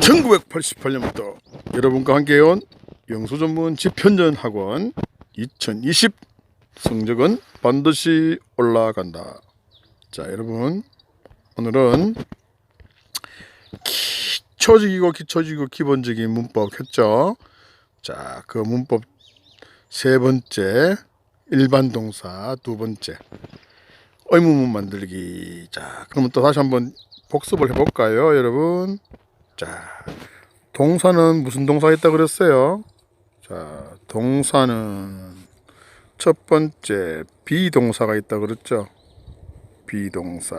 1988년부터 여러분과 함께해온 영수 전문 집현전 학원 2020 성적은 반드시 올라간다. 자, 여러분 오늘은 기초적이고 기초적이고 기본적인 문법 했죠. 자, 그 문법 세 번째 일반 동사 두 번째 의문문 만들기. 자, 그러면 또 다시 한번 복습을 해볼까요, 여러분? 자, 동사는 무슨 동사가 있다 그랬어요? 자, 동사는 첫 번째 비동사가 있다 그랬죠? 비동사.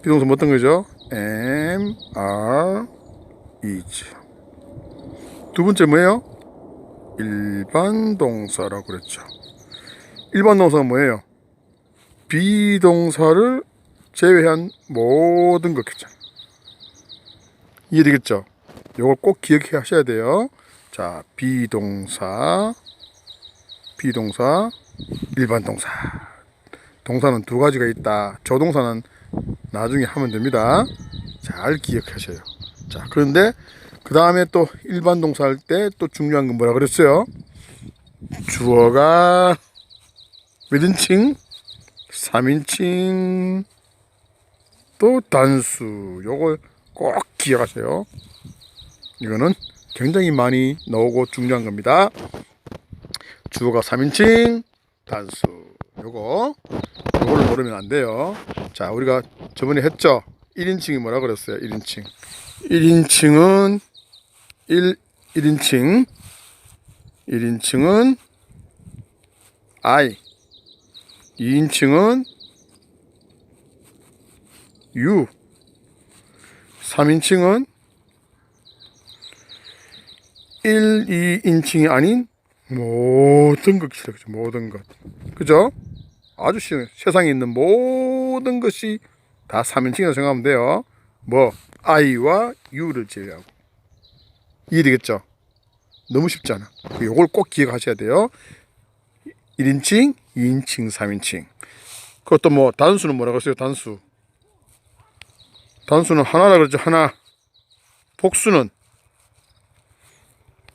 비동사 뭐 어떤 거죠? am, are, is. 두 번째 뭐예요? 일반 동사라고 그랬죠. 일반 동사는 뭐예요? 비동사를 제외한 모든 것겠죠. 이해되겠죠? 요걸 꼭 기억해 하셔야 돼요. 자, 비동사, 비동사, 일반 동사. 동사는 두 가지가 있다. 조동사는 나중에 하면 됩니다. 잘 기억하셔요. 자, 그런데 그 다음에 또 일반 동사 할 때 또 중요한 건 뭐라 그랬어요? 주어가 몇 인칭? 3인칭 또 단수 요걸 꼭 기억하세요. 이거는 굉장히 많이 나오고 중요한 겁니다. 주어가 3인칭 단수 요거 요걸 모르면 안 돼요. 자, 우리가 저번에 했죠. 1인칭이 뭐라 그랬어요? 1인칭. 1인칭은 1 1인칭 1인칭은 I 2인칭은 U 3인칭은 1, 2인칭이 아닌 모든 것이죠. 그죠? 모든 것. 그죠? 아주 쉬워요. 세상에 있는 모든 것이 다 3인칭이라고 생각하면 돼요. 뭐, I와 U를 제외하고. 이해되겠죠? 너무 쉽지 않아. 요걸 꼭 기억하셔야 돼요. 1인칭, 2인칭, 3인칭. 그것도 뭐 단수는 뭐라고 했어요? 단수. 단수는 하나라 그러죠. 하나. 복수는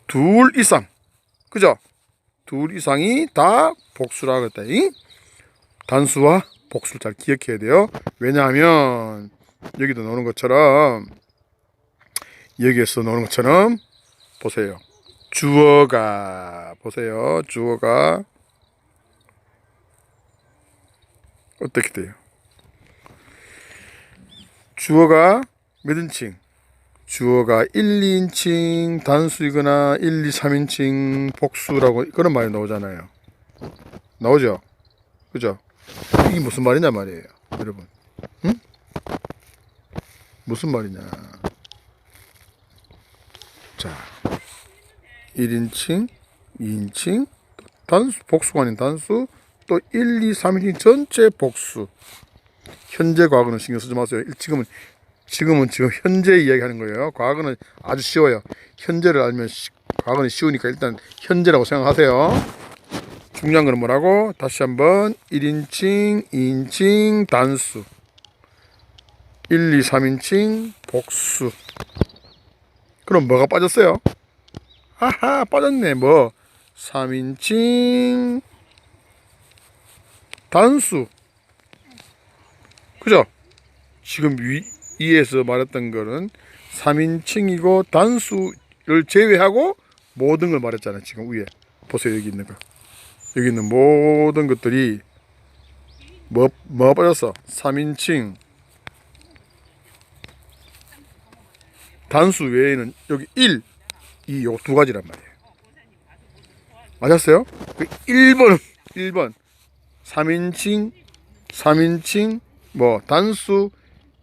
둘 이상. 그죠? 둘 이상이 다 복수라 그랬다. 잉? 단수와 복수를 잘 기억해야 돼요. 왜냐하면 여기도 나오는 것처럼 여기에서 나오는 것처럼 보세요. 주어가 보세요. 주어가 어떻게 돼요? 주어가 몇 인칭? 주어가 1, 2인칭 단수이거나 1, 2, 3인칭 복수라고 그런 말이 나오잖아요. 나오죠? 그죠? 이게 무슨 말이냐 말이에요. 여러분. 응? 무슨 말이냐. 자. 1인칭, 2인칭, 단수, 복수가 아닌 단수, 또 1, 2, 3인칭 전체 복수. 현재 과거는 신경 쓰지 마세요. 지금은 지금은 지금 현재 이야기하는 거예요. 과거는 아주 쉬워요. 현재를 알면 시- 과거는 쉬우니까 일단 현재라고 생각하세요. 중요한 거는 뭐라고? 다시 한번 1인칭, 2인칭 단수 1, 2, 3인칭 복수 그럼 뭐가 빠졌어요? 하하 빠졌네 뭐 3인칭 단수 그죠? 지금 위, 위에서 말했던 거는 3인칭이고 단수를 제외하고 모든 걸 말했잖아요. 지금 위에. 보세요. 여기 있는 거. 여기 있는 모든 것들이 뭐, 뭐 빠졌어? 3인칭. 단수 외에는 여기 1, 2, 요 두 가지란 말이에요. 맞았어요? 그 1번, 1번. 3인칭, 3인칭, 뭐, 단수,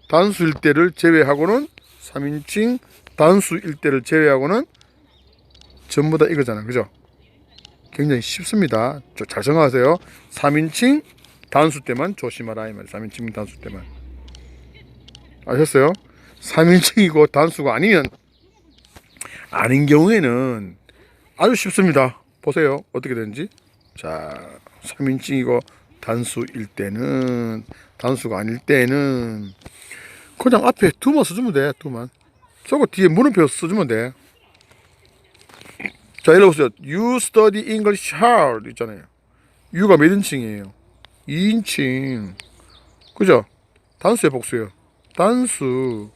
단수일 때를 제외하고는 3인칭 단수일 때를 제외하고는 전부 다 이거잖아. 그죠? 굉장히 쉽습니다. 저- 잘 생각하세요. 3인칭 단수 때만 조심하라 이 말이에요. 3인칭 단수 때만. 아셨어요? 3인칭이고 단수가 아니면 아닌 경우에는 아주 쉽습니다. 보세요. 어떻게 되는지. 자, 3인칭이고 단수일 때는 단수가 아닐 때는 그냥 앞에 두만 써주면 돼. 두만. 저거 뒤에 물음표 써주면 돼. 자, 예를 보세요. You study English hard 있잖아요. U가 몇 인칭이에요? 2인칭. 그죠? 단수의 복수예요. 단수.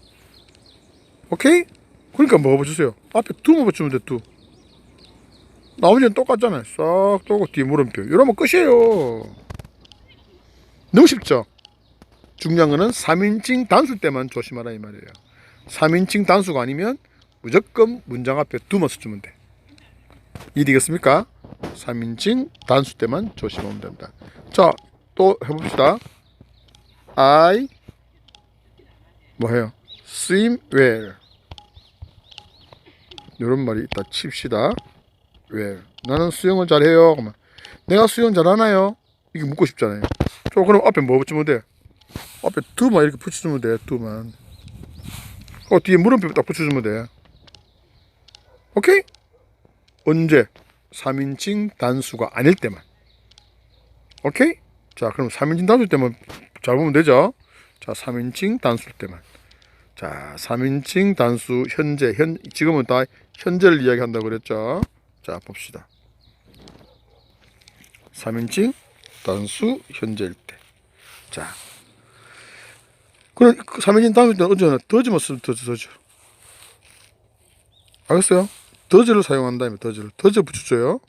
오케이? 그러니까 뭐 붙여주세요. 앞에 두만 붙이면 돼, 두. 나머지는 똑같잖아요. 싹 도고 뒤에 물음표. 이러면 끝이에요. 너무 쉽죠? 중요한 거는 3인칭 단수 때만 조심하라 이 말이에요. 3인칭 단수가 아니면 무조건 문장 앞에 두만 써주면 돼. 이해되겠습니까? 3인칭 단수 때만 조심하면 됩니다. 자, 또 해봅시다. I 뭐해요? swim well. 이런 말이 있다 칩시다. well. 나는 수영을 잘해요. 내가 수영 잘하나요? 이게 묻고 싶잖아요. 저 그럼 앞에 뭐 붙이면 돼? 앞에 두만 이렇게 붙여주면 돼. 두만. 어 뒤에 물음표 딱 붙여주면 돼. 오케이? 언제? 3인칭 단수가 아닐 때만. 오케이? 자, 그럼 3인칭 단수 때만 잘 보면 되죠? 자, 3인칭 단수 때만. 자, 3인칭 단수 현재 현 지금은 다 현재를 이야기한다고 그랬죠? 자, 봅시다. 3인칭 단수 현재일 때. 자. 그럼 3인칭 단수 때는 언제나 더즈만 쓰면 더즈 더즈. 알겠어요? 더즈를 사용한다면 더즈를 더즈 붙여줘요.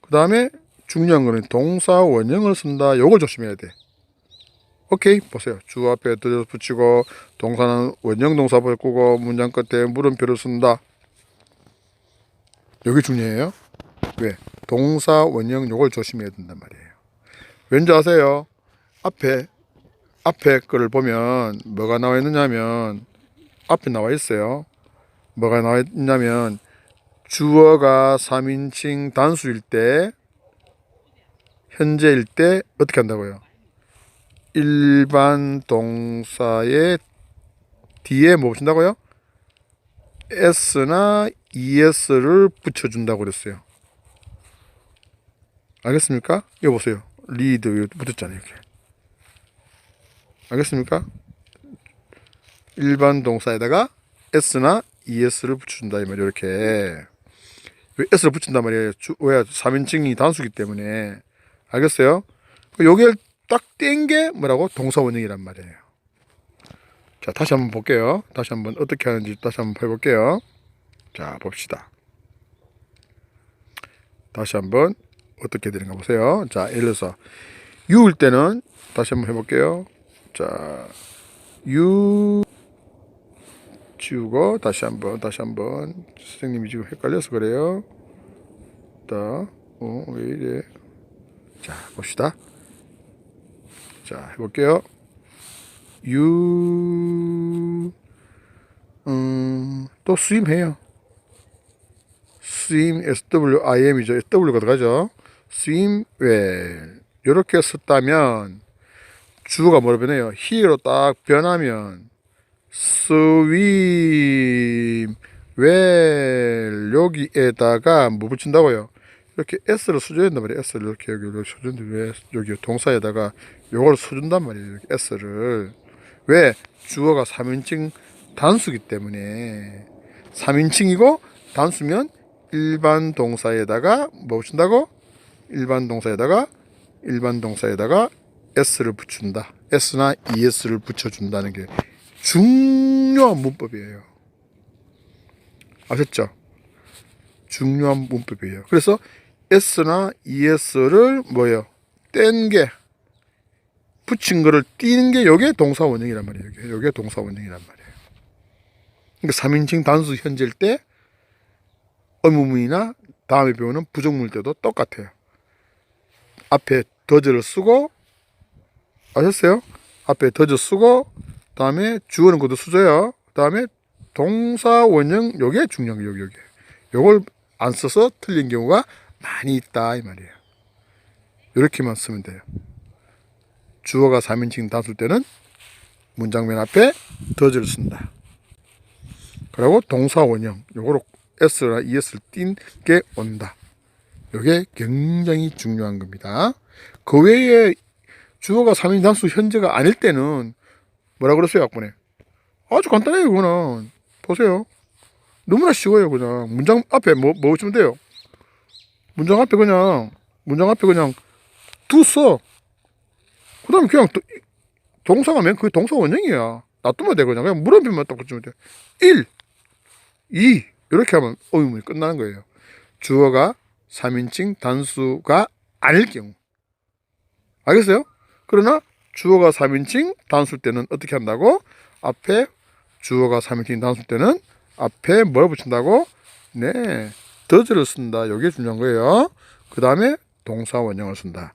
그 다음에 중요한 거는 동사 원형을 쓴다. 요걸 조심해야 돼. 오케이 보세요. 주 앞에 더즈 붙이고 동사는 원형 동사 바꾸고 문장 끝에 물음표를 쓴다. 여기 중요해요. 왜? 동사 원형 요걸 조심해야 된단 말이에요. 왠지 아세요? 앞에 앞에 거를 보면 뭐가 나와 있느냐면 앞에 나와 있어요. 뭐가 나와 있냐면 주어가 3인칭 단수일 때 현재일 때 어떻게 한다고요? 일반 동사의 뒤에 뭐 붙인다고요? s나 es를 붙여준다고 그랬어요. 알겠습니까? 이거 보세요. 리드 붙었잖아요. 이렇게. 알겠습니까? 일반 동사에다가 s나 es를 붙여준다 이 말이에요. 이렇게 왜 s를 붙인단 말이에요. 주, 왜 3인칭이 단수기 때문에 알겠어요? 여기를 딱 뗀 게 뭐라고 동사 원형이란 말이에요. 자 다시 한번 볼게요. 다시 한번 어떻게 하는지 다시 한번 해볼게요. 자 봅시다. 다시 한번 어떻게 되는가 보세요. 자 예를 들어서 유일 때는 다시 한번 해볼게요. 자 유. 지우고 다시 한번 다시 한번 선생님이 지금 헷갈려서 그래요. 다 어 왜 이래? 자 봅시다. 자 해볼게요. 유 음 또 스윙해요. 스윙 SWIM이죠. SW가 들어가죠. 웰 이렇게 썼다면 주어가 뭐로 변해요? he로 딱 변하면 스윙 웰 여기에다가 뭐 붙인다고요? 이렇게 s를 된단 말이에요. s를 이렇게 여기 이렇게 써준데 왜 여기 동사에다가 요걸 써준단 말이에요. 이렇게 s를 왜 주어가 3인칭 단수기 때문에 3인칭이고 단수면 일반 동사에다가 뭐 붙인다고? 일반 동사에다가 일반 동사에다가 s를 붙인다. s나 es를 붙여준다는 게 중요한 문법이에요. 아셨죠? 중요한 문법이에요. 그래서 s나 es를 뭐예요? 뗀 게, 붙인 거를 띄는 게 요게 동사 원형이란 말이에요. 요게, 요게 동사 원형이란 말이에요. 그러니까 3인칭 단수 현재일 때 의문문이나 다음에 배우는 부정문일 때도 똑같아요. 앞에 더즈를 쓰고 아셨어요? 앞에 더즈 쓰고 다음에 주어는 것도 쓰줘요. 다음에 동사 원형 요게 중요한 게 여기. 요걸 안 써서 틀린 경우가 많이 있다 이 말이에요. 이렇게만 쓰면 돼요. 주어가 3인칭 단수일 때는 문장 맨 앞에 더즈를 쓴다. 그리고 동사 원형 요거로 s나 es를 띈 게 온다. 요게 굉장히 중요한 겁니다. 그 외에 주어가 3인 단수 현재가 아닐 때는 뭐라 그랬어요, 학번에? 아주 간단해요, 그거는. 보세요. 너무나 쉬워요 그냥 문장 앞에 뭐, 뭐 붙이면 돼요 문장 앞에 그냥 문장 앞에 그냥 두 써 그 다음에 그냥 또 이- 동사가 맨 그게 동사 원형이야 놔두면 돼 그냥 그냥 물음표만 딱 붙이면 돼 1 2 이렇게 하면 의문이 끝나는 거예요 주어가 3인칭 단수가 아닐 경우 알겠어요? 그러나 주어가 3인칭 단수일 때는 어떻게 한다고? 앞에 주어가 3인칭 단수일 때는 앞에 뭘 붙인다고? 네, does를 쓴다. 이게 중요한 거예요. 그 다음에 동사 원형을 쓴다.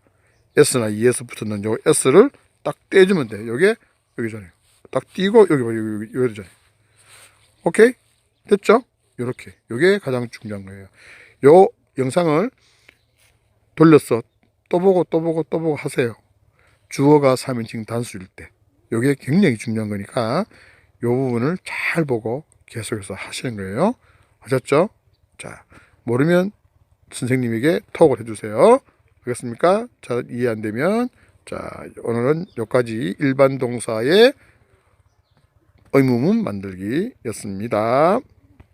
s나 es 붙었는 요 s를 딱 떼주면 돼. 요게 여기잖아요. 딱 띄고 여기 봐 여기 여기 여기잖아요. 오케이 됐죠? 요렇게 요게 가장 중요한 거예요. 요 영상을 돌려서 또 보고 또 보고 또 보고 하세요. 주어가 3인칭 단수일 때. 요게 굉장히 중요한 거니까 요 부분을 잘 보고 계속해서 하시는 거예요. 아셨죠? 자, 모르면 선생님에게 톡을 해주세요. 알겠습니까? 잘 이해 안 되면 자, 오늘은 여기까지 일반 동사의 의무문 만들기였습니다.